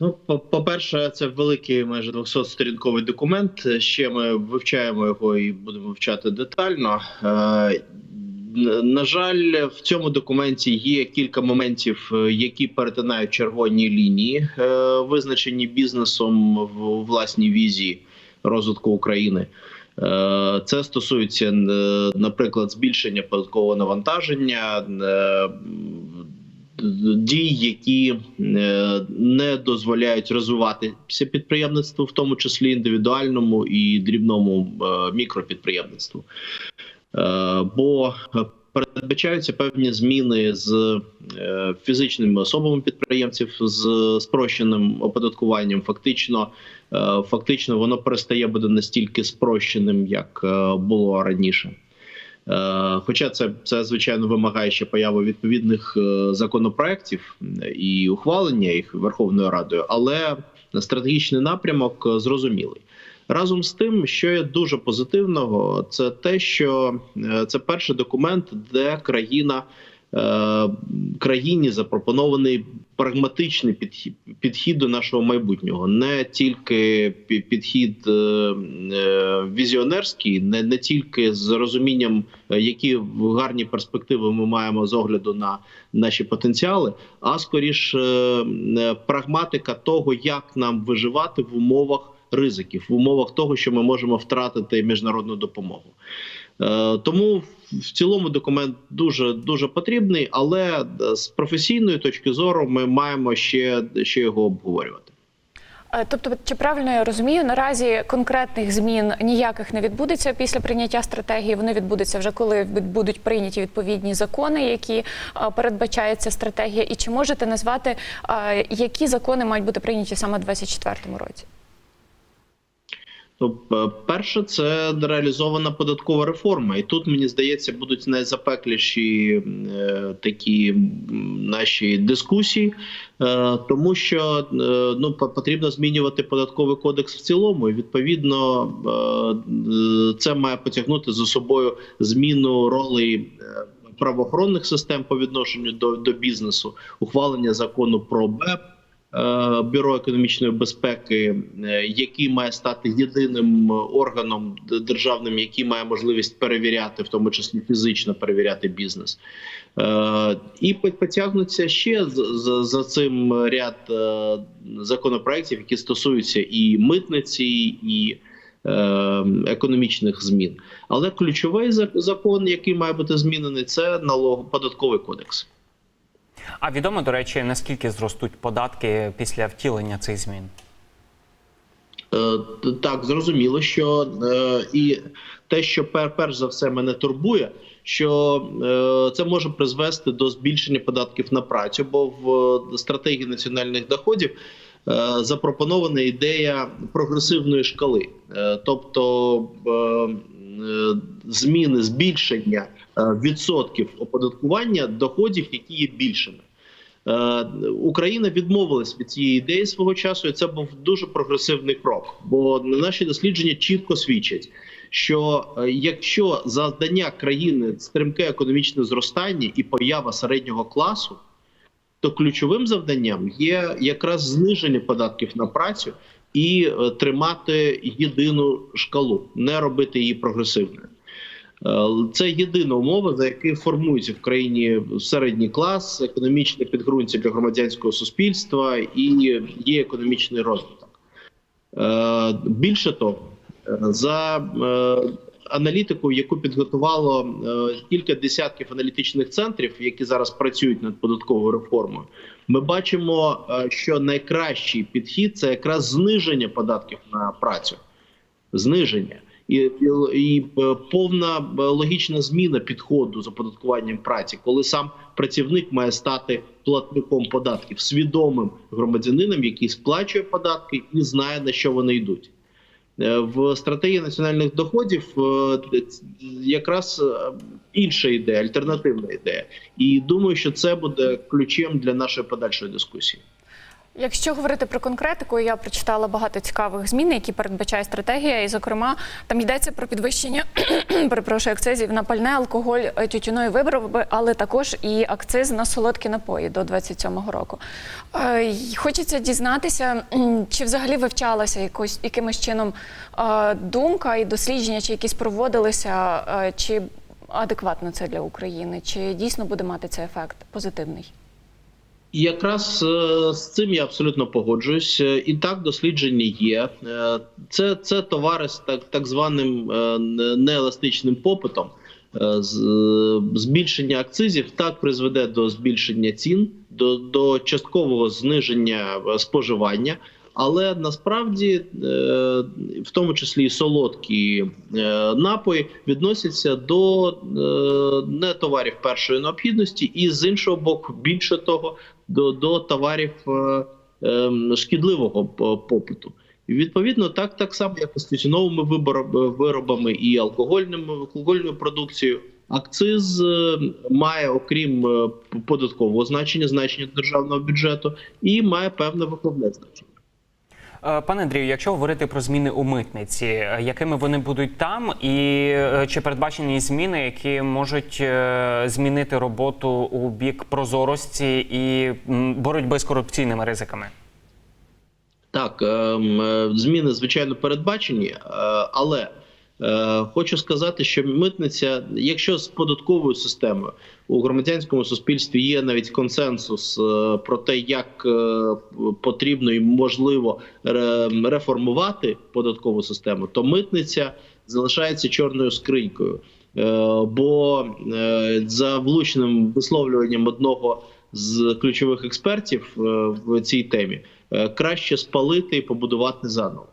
Ну, по- по-перше, це великий майже 200-сторінковий документ. Ще ми вивчаємо його і будемо вивчати детально. Е, На жаль, в цьому документі є кілька моментів, е, які перетинають червоні лінії, е, визначені бізнесом в власній візії розвитку України. Це стосується, наприклад, збільшення податкового навантаження, дій, які е, не дозволяють розвиватися підприємництву, в тому числі індивідуальному і дрібному е, мікропідприємництву. Е, Бо передбачаються певні зміни з фізичними особами підприємців з спрощеним оподаткуванням. Фактично, фактично, воно перестає бути настільки спрощеним, як було раніше. Е, Хоча це, це звичайно вимагає ще появи відповідних е, законопроєктів і ухвалення їх Верховною Радою, але стратегічний напрямок е, зрозумілий. Разом з тим, що є дуже позитивного, це те, що це перший документ, де країна країні запропонований прагматичний підхід, підхід до нашого майбутнього, не тільки підхід е, е, візіонерський, не, не тільки з розумінням, е, які гарні перспективи ми маємо з огляду на наші потенціали, а скоріш прагматика того, як нам виживати в умовах ризиків, в умовах того, що ми можемо втратити міжнародну допомогу. Е, Тому в цілому документ дуже дуже потрібний, але е, з професійної точки зору ми маємо ще, ще його обговорювати. Е, Тобто, чи правильно я розумію, наразі конкретних змін ніяких не відбудеться після прийняття стратегії. Вони відбудуться вже коли будуть прийняті відповідні закони, які передбачає ця стратегія. І чи можете назвати, які закони мають бути прийняті саме у 2024 році? То е, перше, це реалізована податкова реформа, і тут мені здається будуть найзапекліші е, такі наші дискусії, е, тому що е, ну по- потрібно змінювати податковий кодекс в цілому. І відповідно е, це має потягнути за собою зміну ролей. е, Правоохоронних систем по відношенню до, до бізнесу, ухвалення закону про БЕП, бюро економічної безпеки, е, який має стати єдиним органом державним, який має можливість перевіряти, в тому числі фізично перевіряти бізнес. Е, І потягнуться ще за цим ряд е, законопроєктів, які стосуються і митниці, і е, економічних змін. Але ключовий закон, який має бути змінений, це налогоподатковий кодекс. А відомо, до речі, наскільки зростуть податки після втілення цих змін? Е, Так, зрозуміло, що е, і те, що пер, перш за все мене турбує, що е, це може призвести до збільшення податків на працю, бо в стратегії національних доходів запропонована ідея прогресивної шкали, тобто зміни збільшення е, відсотків оподаткування доходів, які є більшими. Е, Україна відмовилась від цієї ідеї свого часу, і це був дуже прогресивний крок. Бо наші дослідження чітко свідчать, що е, якщо завдання країни стрімке економічне зростання і поява середнього класу, то ключовим завданням є якраз зниження податків на працю і е, тримати єдину шкалу, не робити її прогресивною. Е, Це єдина умова, за якою формується в країні середній клас, економічне підґрунтя для громадянського суспільства і є економічний розвиток. Е, Більше того, за аналітику, яку підготувало е, кілька десятків аналітичних центрів, які зараз працюють над податковою реформою, ми бачимо, е, що найкращий підхід це якраз зниження податків на працю. Зниження. І, і, і е, повна логічна зміна підходу з оподаткуванням праці, коли сам працівник має стати платником податків, свідомим громадянином, який сплачує податки і знає на що вони йдуть. Е, В стратегії національних доходів е, якраз е, інша ідея, альтернативна ідея, і думаю, що це буде ключем для нашої подальшої дискусії. Якщо говорити про конкретику, я прочитала багато цікавих змін, які передбачає стратегія, і зокрема там йдеться про підвищення перепрошую, акцизів на пальне, алкоголь, е, тютюнові вироби, але також і акциз на солодкі напої до 27-го року. Е, Хочеться дізнатися, чи взагалі вивчалася якось якимось чином е, думка і дослідження, чи якісь проводилися, чи адекватно це для України, чи дійсно буде мати цей ефект позитивний? Якраз е, з цим я абсолютно погоджуюсь. Е, І так дослідження є. Е, Це, це товари з так, так званим нееластичним попитом. Збільшення акцизів так призведе до збільшення цін, до, до часткового зниження споживання. Але насправді, в тому числі і солодкі напої, відносяться до не товарів першої необхідності, і з іншого боку, більше того, до, до товарів е, е, шкідливого попиту. І відповідно, так, так само, як і з тютюновими виробами і алкогольними алкогольною продукцією. Акциз е, має, окрім е, податкового значення, значення державного бюджету, і має певне виховне значення. Е, Пане Андрію, якщо говорити про зміни у митниці, е, якими вони будуть там, і е, чи передбачені зміни, які можуть змінити роботу у бік прозорості і боротьби з корупційними ризиками? Так, ем, зміни звичайно передбачені, але хочу сказати, що митниця, якщо з податковою системою у громадянському суспільстві є навіть консенсус е, про те, як е, потрібно і можливо реформувати податкову систему, то митниця залишається чорною скринькою. Е, Бо е, за влучним висловлюванням одного з ключових експертів е, в цій темі е, краще спалити і побудувати заново.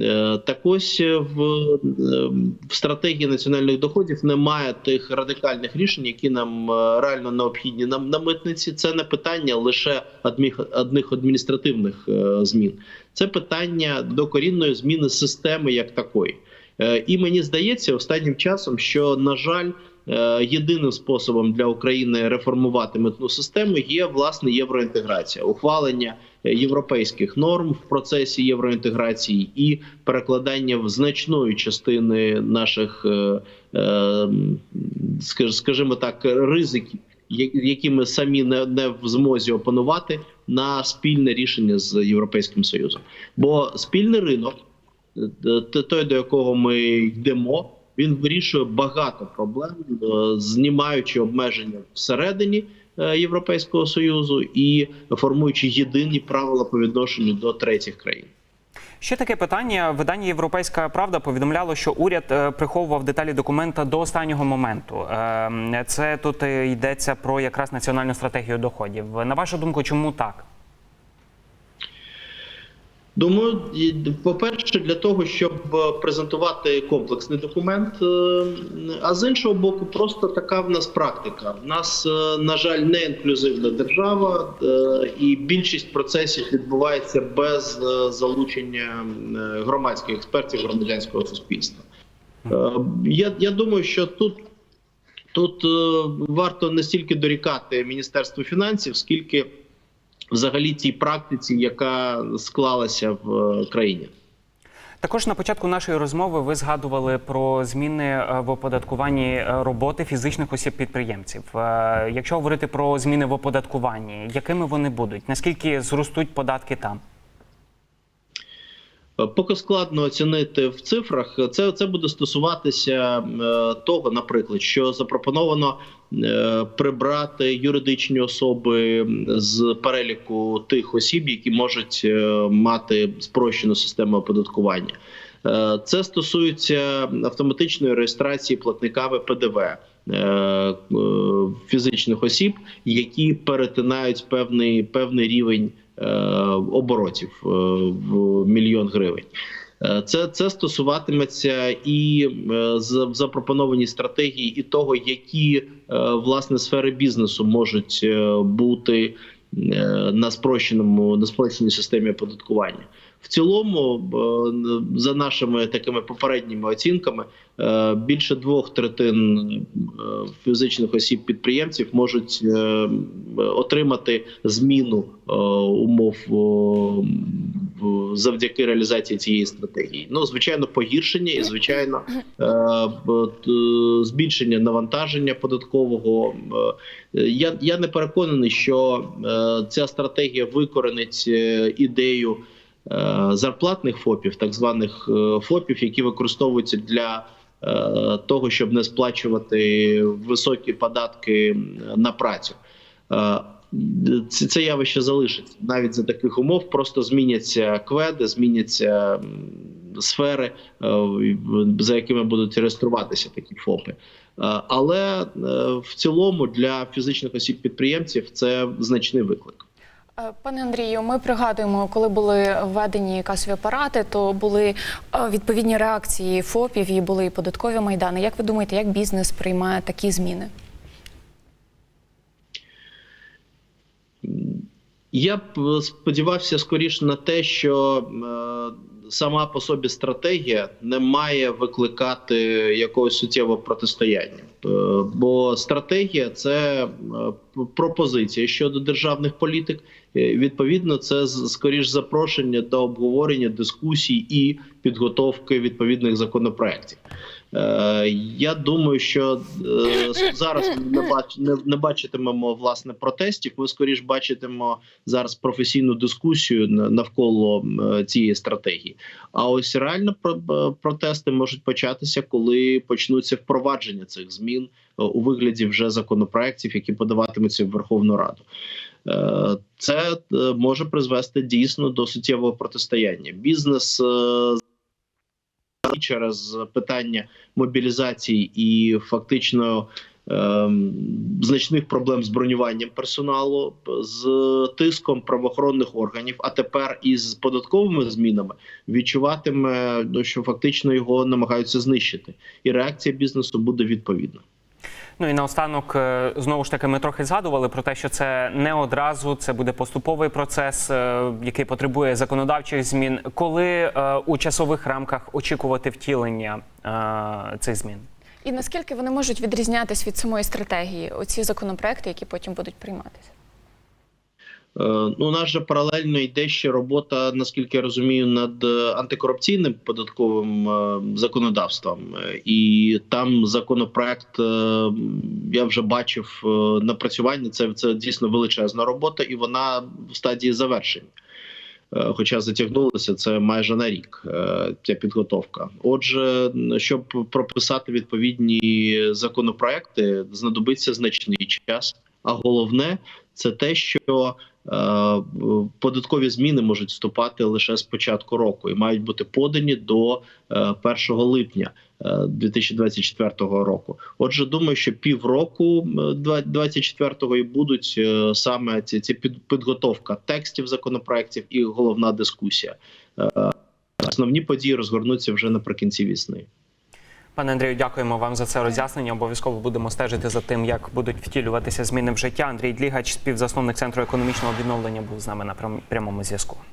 Е, Так ось е, в, е, в стратегії національних доходів немає тих радикальних рішень, які нам е, реально необхідні на, на митниці. Це не питання лише одних адміністративних змін, це питання докорінної зміни системи як такої. І мені здається, останнім часом, що на жаль, єдиним способом для України реформувати митну систему є власне євроінтеграція, ухвалення європейських норм в процесі євроінтеграції і перекладання в значної частини наших, е, е, скаж- скажімо так, ризиків, які ми самі не, в змозі опанувати на спільне рішення з європейським союзом. Бо спільний ринок той, до якого ми йдемо, він вирішує багато проблем, е, знімаючи обмеження всередині е, Європейського союзу і формуючи єдині правила по відношенню до третіх країн. Ще таке питання. Видання Європейська Правда повідомляло, що уряд е, приховував деталі документа до останнього моменту. Е, Це тут е, йдеться про якраз національну стратегію доходів. На вашу думку, чому так? Думаю, по-перше, для того, щоб е, презентувати комплексний документ, е, а з іншого боку, просто така в нас практика. В нас, е, на жаль, не інклюзивна держава, і більшість процесів відбувається без залучення громадських експертів громадянського суспільства. Я, я думаю, що тут. Тут варто не стільки дорікати Міністерству фінансів, скільки взагалі тій практиці, яка склалася в е, країні. Також на початку нашої розмови ви згадували про зміни е, в оподаткуванні е, роботи фізичних осіб підприємців. Якщо говорити про зміни в оподаткуванні, якими вони будуть? Наскільки зростуть податки там? Е, Поки складно оцінити в цифрах, це, це буде стосуватися е, того, наприклад, що запропоновано е, прибрати юридичні особи з переліку тих осіб, які можуть мати спрощену систему оподаткування. Це стосується автоматичної реєстрації платниками ПДВ фізичних осіб, які перетинають певний, певний рівень оборотів е, в мільйон гривень. Е, Це, це стосуватиметься і запропоновані стратегії, і того, які е, власне сфери бізнесу можуть е, бути е, на спрощеному на спрощеній системі оподаткування. В цілому, е, за нашими такими попередніми оцінками, е, більше двох третин е, фізичних осіб підприємців можуть е, отримати зміну е, умов завдяки реалізації цієї стратегії. Ну, звичайно, погіршення і звичайно е, т- збільшення навантаження податкового. Е, Я, я не переконаний, що е, ця стратегія викоренить е, ідею е, зарплатних ФОПів, так званих е, ФОПів, які використовуються для е, того, щоб не сплачувати високі податки на працю. Це, явище залишиться навіть за таких умов. Просто зміняться кведи, зміняться сфери, е, за якими будуть реєструватися такі ФОПи. Е, Але е, в цілому для фізичних осіб підприємців це значний виклик. Пане Андрію, ми пригадуємо, коли були введені касові апарати, то були відповідні реакції ФОПів і були і податкові майдани. Як ви думаєте, як бізнес приймає такі зміни? Я б е, сподівався скоріше на те, що е, сама по собі стратегія не має викликати якогось суттєвого протистояння. Е, бо стратегія це пропозиція щодо державних політик. Відповідно, це скоріш запрошення до обговорення дискусій і підготовки відповідних законопроєктів. Е, Я думаю, що е, зараз не бач не, не бачитимемо власне протестів. Ми скоріш бачитимо зараз професійну дискусію навколо е, цієї стратегії. А ось реально про- протести можуть початися, коли почнуться впровадження цих змін у вигляді вже законопроєктів, які подаватимуться в Верховну Раду. Це може призвести дійсно до суттєвого протистояння. Бізнес через питання мобілізації і фактично ем, значних проблем з бронюванням персоналу, з тиском правоохоронних органів, а тепер із податковими змінами відчуватиме, ну, що фактично його намагаються знищити, і реакція бізнесу буде відповідна. Ну і наостанок е, знову ж таки ми трохи згадували про те, що це не одразу, це буде поступовий процес, е, який потребує законодавчих змін. Коли е, у часових рамках очікувати втілення цих змін? І наскільки вони можуть відрізнятись від самої стратегії, оці законопроекти, які потім будуть прийматися? Е, Ну, у нас же паралельно йде ще робота, наскільки я розумію, над е, антикорупційним податковим е, законодавством. І там законопроект я вже бачив напрацювання. Це, це дійсно величезна робота, і вона в стадії завершення. Хоча затягнулося це майже на рік ця підготовка. Отже, щоб прописати відповідні законопроекти, знадобиться значний час. А головне це те, що податкові зміни можуть вступати лише з початку року і мають бути подані до е, 1 липня е, 2024 року. Отже, думаю, що півроку 2024 і будуть е, саме ці, ці підготовка текстів законопроектів і головна дискусія. Е, Основні події розгорнуться вже наприкінці весни. Пане Андрію, дякуємо вам за це роз'яснення. Обов'язково будемо стежити за тим, як будуть втілюватися зміни в життя. Андрій Длігач, співзасновник центру економічного відновлення, був з нами на прям- прямому зв'язку.